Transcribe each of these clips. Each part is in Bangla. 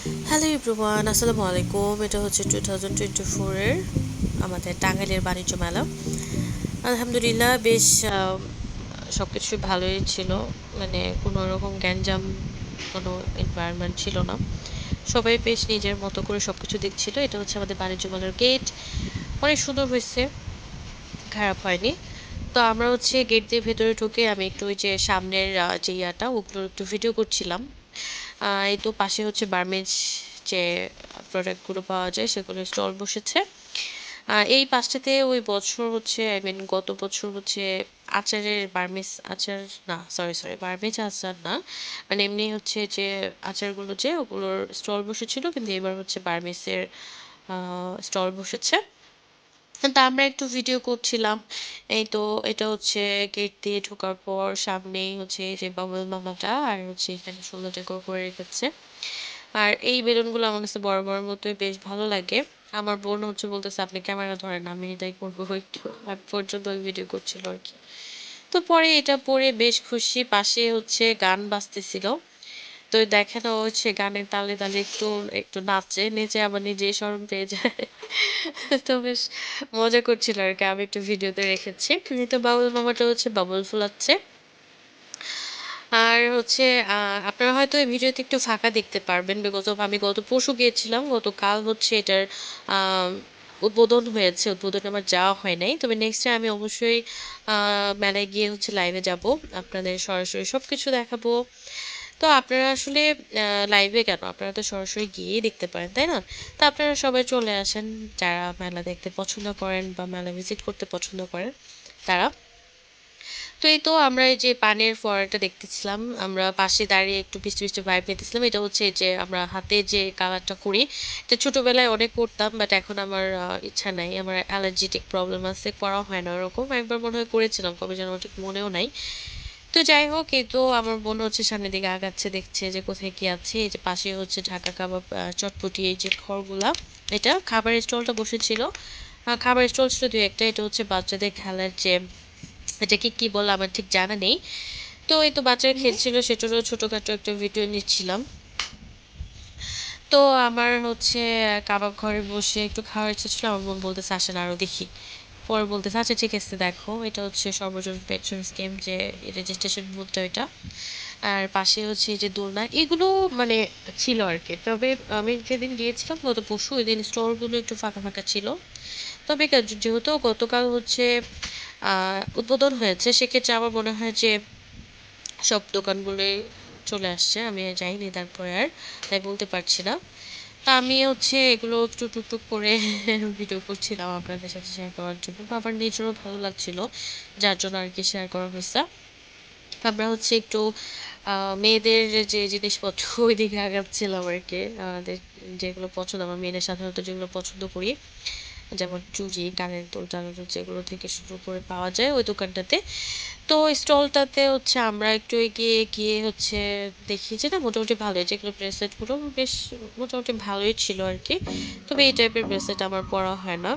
হ্যালো ইব্রুয়ান আসসালামু আলাইকুম এটা হচ্ছে টু থাউজেন্ড টোয়েন্টি ফোরের আমাদের টাঙ্গাইলের বাণিজ্য মেলা। আলহামদুলিল্লাহ, বেশ সব কিছু ভালোই ছিল। মানে কোনো রকম গ্যাঞ্জাম, কোনো এনভায়রনমেন্ট ছিল না। সবাই বেশ নিজের মতো করে সব কিছু দেখছিল। এটা হচ্ছে আমাদের বাণিজ্য মেলার গেট অনেক সুন্দর হয়েছে। খারাপ হয়নি। তো আমরা হচ্ছে গেট দিয়ে ভেতরে ঢুকে আমি একটু ওই যে সামনের যে ইয়াটা ওগুলোর একটু ভিডিও করছিলাম। এই তো পাশে হচ্ছে বার্মেজ যে প্রোডাক্টগুলো পাওয়া যায় সেগুলো স্টল বসেছে। এই পাশটাতে ওই বছর হচ্ছে আই মিন গত বছর হচ্ছে আচারের বার্মিস আচার, না সরি সরি বার্মিজ আচার না মানে এমনি হচ্ছে যে আচারগুলো যে ওগুলোর স্টল বসেছিল, কিন্তু এবার হচ্ছে বার্মিসের স্টল বসেছে। তা আমরা একটু ভিডিও করছিলাম। এই তো এটা হচ্ছে গেট দিয়ে ঢোকার পর সামনেই হচ্ছে যে বাবুল মামাটা আর হচ্ছে এখানে সুন্দর ডেকোর করে রেখেছে। আর এই বেলুনগুলো আমার কাছে বড় বড় মতোই বেশ ভালো লাগে। আমার বোন হচ্ছে বলতেছে, আপনি ক্যামেরা ধরেন, আমি এটাই করব। একটু এক পর্যন্ত ওই ভিডিও করছিল আর কি। তো পরে এটা পরে বেশ খুশি, পাশে হচ্ছে গান বাজতেছিল। তো দেখেন ও হচ্ছে গানের তালে তালে একটু একটু নাচে নেচে আবার নিজেই শরম পেয়ে যায়। তো বেশ মজা করছিল আর কি, আমি একটু ভিডিওতে রেখেছি। তো বাবুল মামাটা হচ্ছে বাবুল ফুলাচ্ছে। আর হচ্ছে আপনারা হয়তো এই ভিডিওতে একটু ফাঁকা দেখতে পারবেন বিকজ অফ আমি গত পরশু গিয়েছিলাম, গতকাল হচ্ছে এটার উদ্বোধন হয়েছে। উদ্বোধনে আমার যাওয়া হয় নাই। তবে নেক্সট টাইম আমি অবশ্যই মেলায় গিয়ে হচ্ছে লাইভে যাব। আপনাদের সরাসরি সব কিছু দেখাবো। তো আপনারা আসলে লাইভে কেন? আপনারা তো সরাসরি গিয়েই দেখতে পারেন, তাই না? তো আপনারা সবাই চলে আসেন, যারা মেলা দেখতে পছন্দ করেন বা মেলা ভিজিট করতে পছন্দ করেন, তারা। তো এই তো আমরা এই যে পানের ফোয়ারাটা দেখতেছিলাম, আমরা পাশে দাঁড়িয়ে একটু বৃষ্টি বৃষ্টি ভাইব নিতেছিলাম। এটা হচ্ছে যে আমরা হাতে যে কালারটা করি, এটা ছোটবেলায় অনেক করতাম বাট এখন আমার ইচ্ছা নাই। আমার অ্যালার্জিটিক প্রবলেম আছে, করা হয় না ওরকম। একবার মনে হয় করেছিলাম, কবে যেন ঠিক মনেও নাই। তো যাই হোক এই তো আমার বোন হচ্ছে সামনের দিকে আগাচ্ছে দেখছে যে কোথায় কি আছে। এই যে পাশে হচ্ছে ঢাকা কাবাব চটপটি এই যে খড়গুলা। এটা খাবারের স্টলটা বসেছিল। খাবারের স্টল ছিল দুই একটা। এটা হচ্ছে বাচ্চাদের খেলার যে এটাকে কি বলে আমার ঠিক জানা নেই। তো এই তো বাচ্চারা খেলছিল সেটারও ছোটোখাটো একটা ভিডিও নিচ্ছিলাম। তো আমার হচ্ছে কাবাব ঘরে বসে একটু খাওয়ার ইচ্ছা ছিল। আমার বোন বলতেছে আসেন আরও দেখি। পরে বলতেছে আচ্ছা ঠিক আছে, দেখো, এটা হচ্ছে সর্বজন পেনশন স্কিম যে রেজিস্ট্রেশন বুথটা ওইটা আর পাশে হচ্ছে যে দোলনা, এগুলো মানে ছিল আর কি। তবে আমি যেদিন গিয়েছিলাম, গত পরশু ওই দিন স্টলগুলো একটু ফাঁকা ফাঁকা ছিল। তবে যেহেতু গতকাল হচ্ছে উদ্বোধন হয়েছে, সেক্ষেত্রে আমার মনে হয় যে সব দোকানগুলোই চলে আসছে। আমি যাইনি তারপরে আর, তাই বলতে পারছি না। তা আমি হচ্ছে এগুলো একটু টুকটুক করে ভিডিও করছিলাম আপনাদের সাথে শেয়ার করার জন্য। আমার নিজেরও ভালো লাগছিল, যার জন্য আর কি শেয়ার করা হয়েছে। আমরা হচ্ছে একটু মেয়েদের যে জিনিসপত্র ওই দিকে আগাচ্ছিলাম আর কি। আমাদের যেগুলো পছন্দ, আমার মেয়েদের সাধারণত যেগুলো পছন্দ করি। যেমন চুড়ি কানের দুল টানের দুল যেগুলো থেকে শুরু করে পাওয়া যায় ওই দোকানটাতে। তো স্টলটাতে হচ্ছে আমরা একটু এগিয়ে গিয়ে হচ্ছে দেখি যে না মোটামুটি ভালোই। যেগুলো ব্রেসলেটগুলো বেশ মোটামুটি ভালোই ছিল আর কি তবে এই টাইপের ব্রেসলেট আমার পরা হয় না।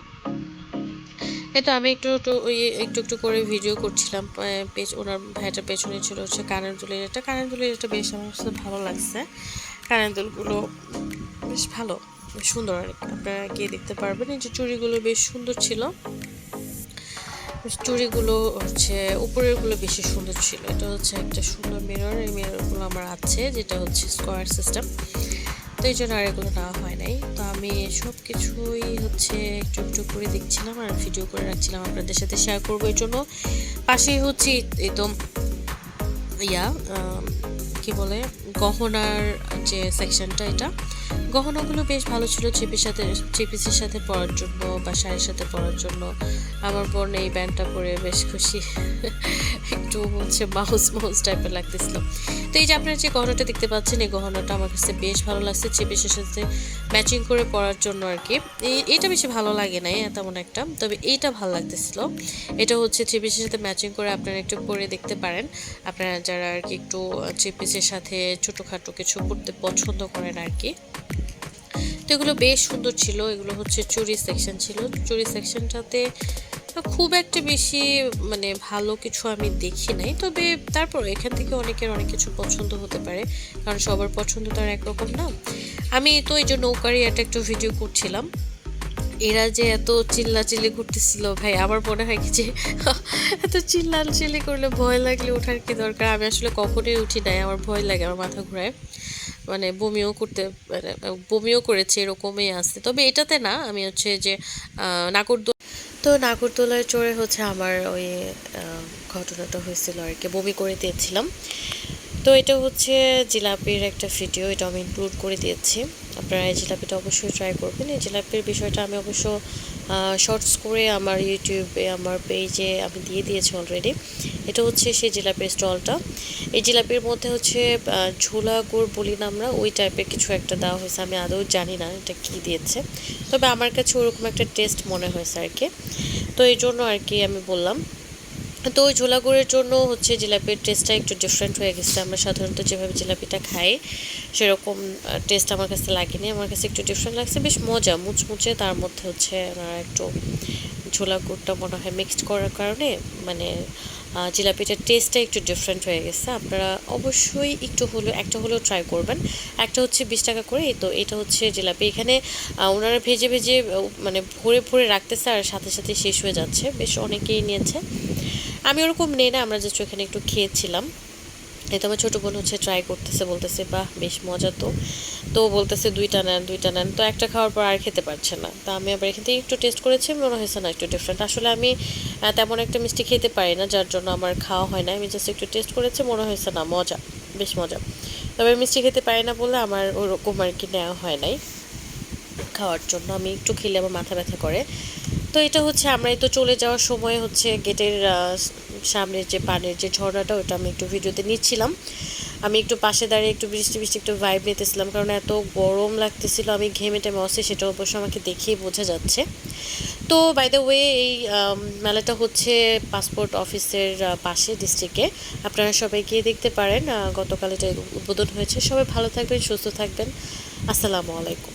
তো আমি একটু একটু ওই একটু একটু করে ভিডিও করছিলাম আহ, ওনার ভাইটা পেছনে ছিল হচ্ছে কানের দুলের এটা। কানের দুলের এটা বেশ আমার ভালো লাগছে। কানের দুলগুলো বেশ ভালো। সুন্দর আর আপনারা গিয়ে দেখতে পারবেন। এই যে চুড়িগুলো বেশ সুন্দর ছিল। চুড়িগুলো হচ্ছে উপরেরগুলো বেশি সুন্দর ছিল। এটা হচ্ছে একটা সুন্দর মিরর এই মিররগুলো আমার আছে, যেটা হচ্ছে স্কোয়ার সিস্টেম তো এই জন্য আর এগুলো নেওয়া হয় নাই। তো আমি সব কিছুই হচ্ছে একটু একটু করে দেখছিলাম আর ভিডিও করে রাখছিলাম আপনাদের সাথে শেয়ার করব। এই জন্য পাশেই হচ্ছে তো ইয়া কি বলে, গহনার যে সেকশনটা এটা গহনাগুলো বেশ ভালো ছিল চিপির সাথে, চিপিসের সাথে পরার জন্য বা শাড়ির সাথে পরার জন্য। আমার বোন এই ব্যান্ডটা পরে বেশ খুশি। একটু হচ্ছে মাউস মাউস টাইপের লাগতেছিল। তো এই যে আপনারা যে গহনাটা দেখতে পাচ্ছেন, এই গহনাটা আমার কাছে বেশ ভালো লাগছে চিপিসের সাথে ম্যাচিং করে পরার জন্য আর কি এই- এটা বেশি ভালো লাগে নাই তেমন একটা। তবে এইটা ভালো লাগতেছিল। এটা হচ্ছে থ্রি পিসের সাথে ম্যাচিং করে আপনারা একটু পরে দেখতে পারেন। আপনারা যারা আর কি একটু থ্রি পিসের সাথে ছোটোখাটো কিছু পরতে পছন্দ করেন আর কি এগুলো বেশ সুন্দর ছিল। এগুলো হচ্ছে চুরি সেকশন ছিল। চুরি সেকশনটাতে খুব একটা বেশি মানে ভালো কিছু আমি দেখি নাই। তবে তারপর এখান থেকে অনেকের অনেক কিছু পছন্দ হতে পারে, কারণ সবার পছন্দ তো আর একরকম না। আমি তো এই যে নৌকারই একটা একটু ভিডিও করছিলাম। এরা যে এত চিল্লা চিল্লাচিল্লি করতেছিল, ভাই আমার মনে হয় কি যে এত চিল্লাচিল্লি করলে ভয় লাগলে ওঠার কি দরকার? আমি আসলে কখনোই উঠি নাই, আমার ভয় লাগে আমার মাথা ঘুরায়। মানে বমিও করতে মানে বমিও করেছে এরকমই আসছে তবে এটাতে না, আমি হচ্ছে যে নাগরদোলা তো নাগরদোলায় চড়ে হচ্ছে আমার ওই ঘটনাটা হয়েছিল আর কি, বমি করে দিয়েছিলাম। তো এটা হচ্ছে জিলাপির একটা ভিডিও, এটা আমি ইনক্লুড করে দিয়েছি। আপনারা এই জিলাপিটা অবশ্যই ট্রাই করবেন। এই জিলাপির বিষয়টা আমি অবশ্য শর্টস করে আমার ইউটিউবে আমার পেজে আমি দিয়ে দিয়েছি অলরেডি এটা হচ্ছে সেই জিলাপির স্টলটা এই জিলাপির মধ্যে হচ্ছে ঝোলা গুড় বলি না আমরা ওই টাইপের কিছু একটা দেওয়া হয়েছে। আমি আদৌ জানি না এটা কী দিয়েছে। তবে আমার কাছে ওরকম একটা টেস্ট মনে হয়েছে আর কি। তো এই জন্য আর কি আমি বললাম। তো ওই ঝোলা গুড়ের জন্য হচ্ছে জিলাপির টেস্টটা একটু ডিফারেন্ট হয়ে গেছে। আমরা সাধারণত যেভাবে জিলাপিটা খাই, সেরকম টেস্ট আমার কাছে লাগেনি। আমার কাছে একটু ডিফারেন্ট লাগছে, বেশ মজা, মুচমুচে। তার মধ্যে হচ্ছে ওনারা একটু ঝোলা গুড়টা মনে হয় মিক্সড করার কারণে মানে জিলাপিটার টেস্টটা একটু ডিফারেন্ট হয়ে গেছে। আপনারা অবশ্যই একটু হলেও, একটা হলেও ট্রাই করবেন। একটা হচ্ছে বিশ টাকা করে, তো এটা হচ্ছে জিলাপি। এখানে ওনারা ভেজে ভেজে মানে ভরে ভরে রাখতেছে আর সাথে সাথে শেষ হয়ে যাচ্ছে। বেশ অনেকেই নিয়েছে। আমি ওরকম নেই না, আমরা জাস্ট ওখানে একটু খেয়েছিলাম। এই তো আমার ছোটো বোন হচ্ছে ট্রাই করতেছে, বলতেছে, বাহ, বেশ মজা তো। তো বলতেছে, দুইটা নেন দুইটা নেন। তো একটা খাওয়ার পর আর খেতে পারছে না। তা আমি আবার এখান থেকে একটু টেস্ট করেছি, মনে হয়েছে না, একটু ডিফারেন্ট আসলে আমি তেমন একটা মিষ্টি খেতে পারি না, যার জন্য আমার খাওয়া হয় না। আমি জাস্ট একটু টেস্ট করেছি, মনে হয়েছে না, মজা, বেশ মজা। তবে মিষ্টি খেতে পারি না বলে আমার ওরকম আর কি নেওয়া হয় নাই। খাওয়ার জন্য আমি একটু খেলে আমার মাথা ব্যথা করে। তো এটা হচ্ছে আমরা তো চলে যাওয়ার সময় হচ্ছে গেটের সামনের যে পানের যে ঝর্ণাটা, ওটা আমি একটু ভিডিওতে নিচ্ছিলাম। আমি একটু পাশে দাঁড়িয়ে একটু বৃষ্টি বৃষ্টি একটু ভাইব নিতেছিলাম, কারণ এত গরম লাগতেছিল, আমি ঘেমে টেমে অসে সেটা অবশ্য আমাকে দেখেই বোঝা যাচ্ছে। তো বাই দ্য ওয়ে এই মেলাটা হচ্ছে পাসপোর্ট অফিসের পাশে ডিস্ট্রিক্টে আপনারা সবাই গিয়ে দেখতে পারেন গতকাল এটা উদ্বোধন হয়েছে। সবাই ভালো থাকবেন, সুস্থ থাকবেন। আসসালামু আলাইকুম।